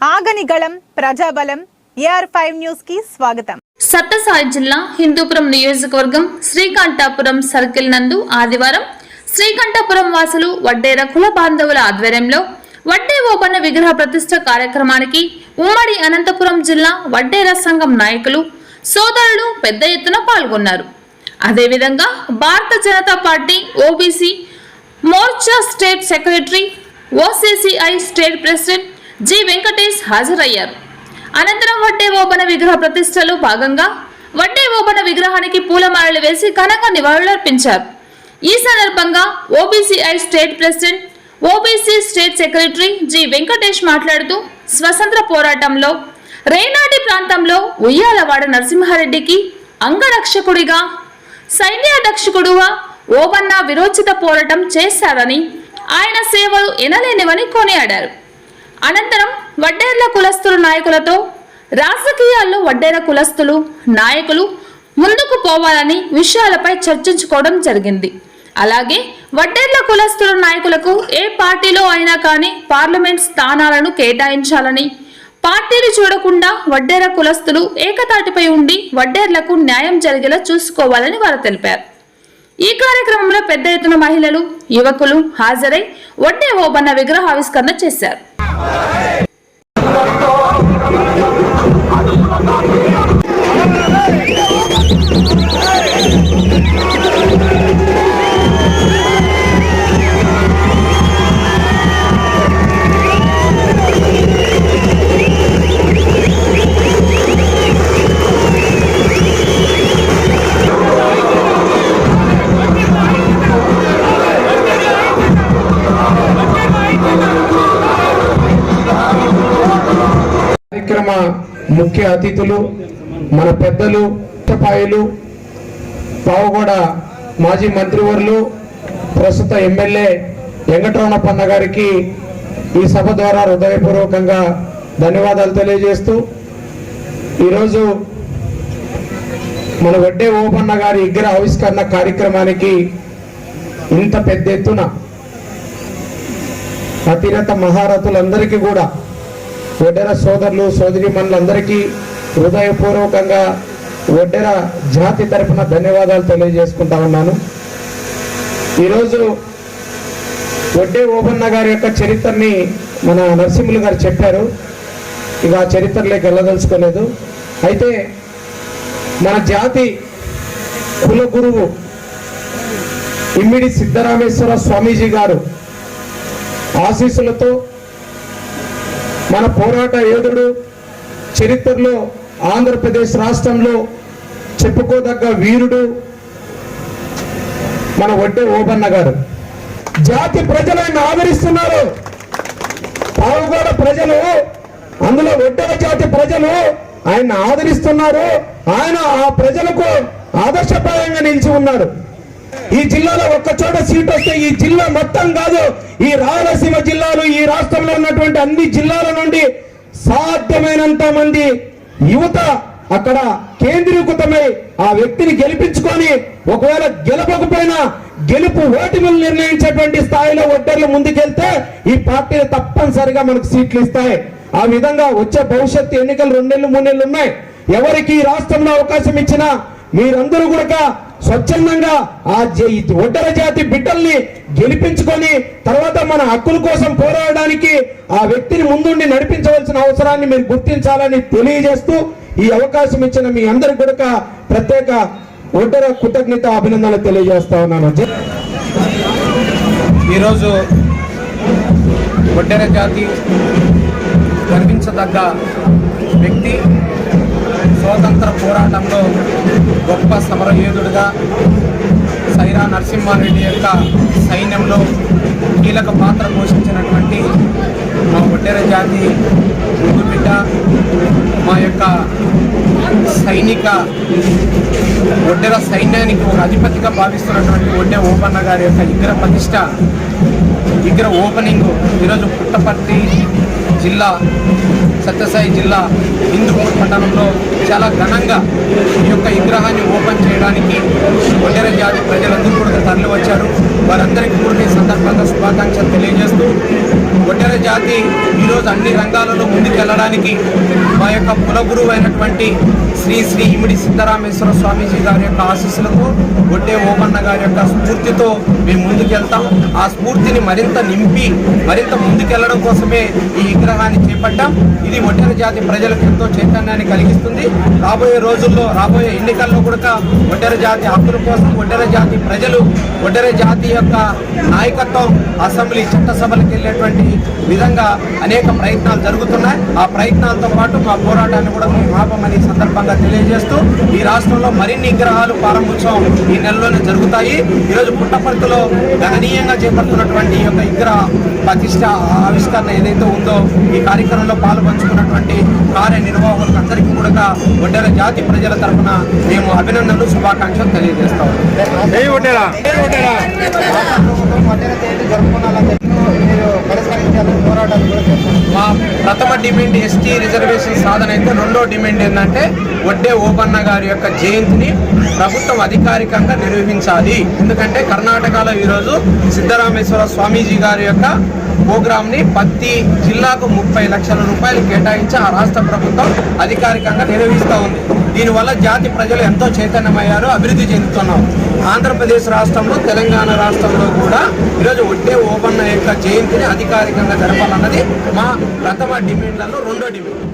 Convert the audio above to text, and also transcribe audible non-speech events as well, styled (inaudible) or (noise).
ఆగని గళం ప్రజాబలం AR five న్యూస్కి స్వాగతం సత్తసాయి జిల్లా హిందూపురం నియోజకవర్గం శ్రీకంఠాపురం సర్కిల్ నందు ఆదివారం శ్రీకంఠాపురం వాసులు వడ్డేర కుల బాంధవుల ఆధ్వర్యంలో వడ్డే ఓపన్న విగ్రహ ప్రతిష్ట కార్యక్రమానికి ఉమ్మడి అనంతపురం జిల్లా వడ్డేర సంఘం నాయకులు సోదరులు పెద్ద ఎత్తున పాల్గొన్నారు. అదేవిధంగా Bharat Janata party OBC Morcha state secretary OCCI state president G Venkatesh హాజరయ్యారు. అనంతరం వడ్డే ఓబన విగ్రహ ప్రతిష్టలో భాగంగా వడ్డే ఓబన విగ్రహానికి పూలమాలలు వేసి ఘనంగా నివాళులర్పించారు. ఈ సందర్భంగా OBCI state president OBC state secretary G Venkatesh మాట్లాడుతూ స్వతంత్ర పోరాటంలో రేనాటి ప్రాంతంలో ఉయ్యాలవాడ నరసింహారెడ్డికి అంగరక్షకుడిగా సైన్యాధ్యక్షకుడుగా ఓబన్న విరోచిత పోరాటం చేశారని ఆయన సేవలు ఎనలేనివని కొనియాడారు. అనంతరం వడ్డేర్ల కులస్తుల నాయకులతో రాజకీయాల్లో వడ్డేర కులస్తులు నాయకులు ముందుకు పోవాలని విషయాలపై చర్చించుకోవడం జరిగింది. అలాగే వడ్డేర్ల కులస్తుల నాయకులకు ఏ పార్టీలో అయినా కానీ పార్లమెంట్ స్థానాలను కేటాయించాలని పార్టీలు చూడకుండా వడ్డేర కులస్తులు ఏకతాటిపై ఉండి వడ్డేర్లకు న్యాయం జరిగేలా చూసుకోవాలని వారు తెలిపారు. ఈ కార్యక్రమంలో పెద్ద ఎత్తున మహిళలు యువకులు హాజరై వడ్డే ఓబన్న విగ్రహ ఆవిష్కరణ చేశారు. Amen. (laughs) ముఖ్య అతిథులు మన పెద్దలు ఉత్తపాయలు పావుగూడ మాజీ మంత్రివర్లు ప్రస్తుత ఎమ్మెల్యే వెంకటరమణప్పన్న గారికి ఈ సభ ద్వారా హృదయపూర్వకంగా ధన్యవాదాలు తెలియజేస్తూ ఈరోజు మన వడ్డే ఓపన్న గారి ఇగ్గర ఆవిష్కరణ కార్యక్రమానికి ఇంత పెద్ద ఎత్తున అతిరత మహారథులందరికీ కూడా ఒడ్డెర సోదరులు సోదరిమణులందరికీ హృదయపూర్వకంగా ఒడ్డెర జాతి తరపున ధన్యవాదాలు తెలియజేసుకుంటా ఉన్నాను. ఈరోజు వడ్డే ఓబన్న గారి యొక్క చరిత్రని మన నరసింహులు గారు చెప్పారు. ఇక ఆ చరిత్రలోకి వెళ్ళదలుచుకోలేదు. అయితే మన జాతి కుల గురువు ఇమ్మిడి సిద్ధరామేశ్వర స్వామీజీ గారు ఆశీస్సులతో మన పోరాట యోధుడు చరిత్రలో ఆంధ్రప్రదేశ్ రాష్ట్రంలో చెప్పుకోదగ్గ వీరుడు మన వడ్డే ఓబన్న గారు. జాతి ప్రజలు ఆయన ఆదరిస్తున్నారు. పావుగోడ ప్రజలు అందులో ఒడ్డల జాతి ప్రజలు ఆయన ఆదరిస్తున్నారు. ఆయన ఆ ప్రజలకు ఆదర్శప్రాయంగా నిలిచి ఉన్నారు. ఈ జిల్లాలో ఒక్క చోట సీట్ వస్తే ఈ జిల్లా మొత్తం కాదు ఈ రాయలసీమ జిల్లాలు ఈ రాష్ట్రంలో ఉన్నటువంటి అన్ని జిల్లాల నుండి సాధ్యమైనంత మంది యువత అక్కడ కేంద్రీకృతమై ఆ వ్యక్తిని గెలిపించుకొని ఒకవేళ గెలపకపోయినా గెలుపు ఓటమిలు నిర్ణయించేటువంటి స్థాయిలో ఒడ్డర్లు ముందుకెళ్తే ఈ పార్టీలు తప్పనిసరిగా మనకు సీట్లు ఇస్తాయి. ఆ విధంగా వచ్చే భవిష్యత్తు ఎన్నికలు రెండు నెలలు మూడు నెలలు ఉన్నాయి. ఎవరికి ఈ రాష్ట్రంలో అవకాశం ఇచ్చినా మీరందరూ కూడా స్వచ్ఛందంగా ఆ ఒడ్డర జాతి బిడ్డల్ని గెలిపించుకొని తర్వాత మన హక్కుల కోసం పోరాడడానికి ఆ వ్యక్తిని ముందుండి నడిపించవలసిన అవసరాన్ని మీరు గుర్తించాలని తెలియజేస్తూ ఈ అవకాశం ఇచ్చిన మీ అందరి కూడా ప్రత్యేక ఒడ్డర కృతజ్ఞత అభినందనలు తెలియజేస్తా ఉన్నాను. ఈరోజు ఒడ్డెర జాతి గర్వించదగ్గ వ్యక్తి పోరాటంలో గొప్ప సమరయోధుడిగా సైరా నరసింహారెడ్డి యొక్క సైన్యంలో కీలక పాత్ర పోషించినటువంటి మా ఒడ్డెర జాతి ముందు బిడ్డ మా యొక్క సైనిక ఒడ్డెర సైన్యానికి ఒక అధిపతిగా భావిస్తున్నటువంటి ఒడ్డె ఓపన్న గారి యొక్క విగ్రహ ప్రతిష్ట విగ్రహ ఓపెనింగ్ ఈరోజు పుట్టపర్తి జిల్లా సత్యసాయి జిల్లా హిందూపూర్ పట్టణంలో చాలా ఘనంగా ఈ యొక్క విగ్రహాన్ని ఓపెన్ చేయడానికి ఒంటరి జాతి ప్రజలందరూ కూడా తరలి వచ్చారు వారందరికీ కూడా ఈ సందర్భంగా శుభాకాంక్షలు తెలియజేస్తూ ఒంటరి జాతి ఈరోజు అన్ని రంగాలలో ముందుకెళ్ళడానికి మా యొక్క కులగురువు అయినటువంటి శ్రీ శ్రీ ఇమిడి సిద్ధరామేశ్వర స్వామీజీ గారి యొక్క ఆశీస్సులతో ఒడ్డే ఓమన్న గారి యొక్క స్ఫూర్తితో మేము ముందుకెళ్తాం. ఆ స్ఫూర్తిని మరింత నింపి మరింత ముందుకెళ్ళడం కోసమే ఈ విగ్రహాన్ని చేపట్టాం. ఇది ఒడ్డెర జాతి ప్రజలకు ఎంతో చైతన్యాన్ని కలిగిస్తుంది. రాబోయే రోజుల్లో రాబోయే ఎన్నికల్లో కూడా ఒడ్డెర జాతి హక్కుల కోసం ఒడ్డెర జాతి ప్రజలు ఒడ్డెర జాతి యొక్క నాయకత్వం అసెంబ్లీ చట్టసభలకు వెళ్ళేటువంటి విధంగా అనేక ప్రయత్నాలు జరుగుతున్నాయి. ఆ ప్రయత్నాలతో పాటు మా పోరాటాన్ని కూడా మేము ఆపమని సందర్భంగా తెలియజేస్తూ ఈ రాష్ట్రంలో మరిన్ని విగ్రహాలు ప్రారంభోత్సవం ఈ నెలలోనే జరుగుతాయి. ఈరోజు పుట్టపర్తిలో గణనీయంగా చేపడుతున్నటువంటి ఈ యొక్క విగ్రహ ప్రతిష్ట ఆవిష్కరణ ఏదైతే ఉందో ఈ కార్యక్రమంలో పాల్పంచుకున్నటువంటి కార్యనిర్వాహకులకు అందరికీ కూడా ఒడ్డెర జాతి ప్రజల తరఫున మేము అభినందనలు శుభాకాంక్షలు తెలియజేస్తాం మా ప్రథమ డిమాండ్ ఎస్టీ రిజర్వేషన్ సాధన అయితే రెండో డిమాండ్ ఏంటంటే వడ్డే ఓపన్న గారి యొక్క జయంతిని ప్రభుత్వం అధికారికంగా నిర్వహించాలి. ఎందుకంటే కర్ణాటకలో ఈరోజు సిద్ధరామేశ్వర స్వామీజీ గారి యొక్క ప్రోగ్రామ్ని ప్రతి జిల్లాకు ముప్పై లక్షల రూపాయలు కేటాయించి ఆ రాష్ట్ర ప్రభుత్వం అధికారికంగా నిర్వహిస్తూ ఉంది. దీనివల్ల జాతి ప్రజలు ఎంతో చైతన్యమయ్యారు అభివృద్ధి చెందుతున్నాం. ఆంధ్రప్రదేశ్ రాష్ట్రంలో తెలంగాణ రాష్ట్రంలో కూడా ఈరోజు ఒట్టే ఓపన్న యొక్క జయంతిని అధికారికంగా జరపాలన్నది మా ప్రథమ డిమాండ్లలో రెండో డిమాండ్.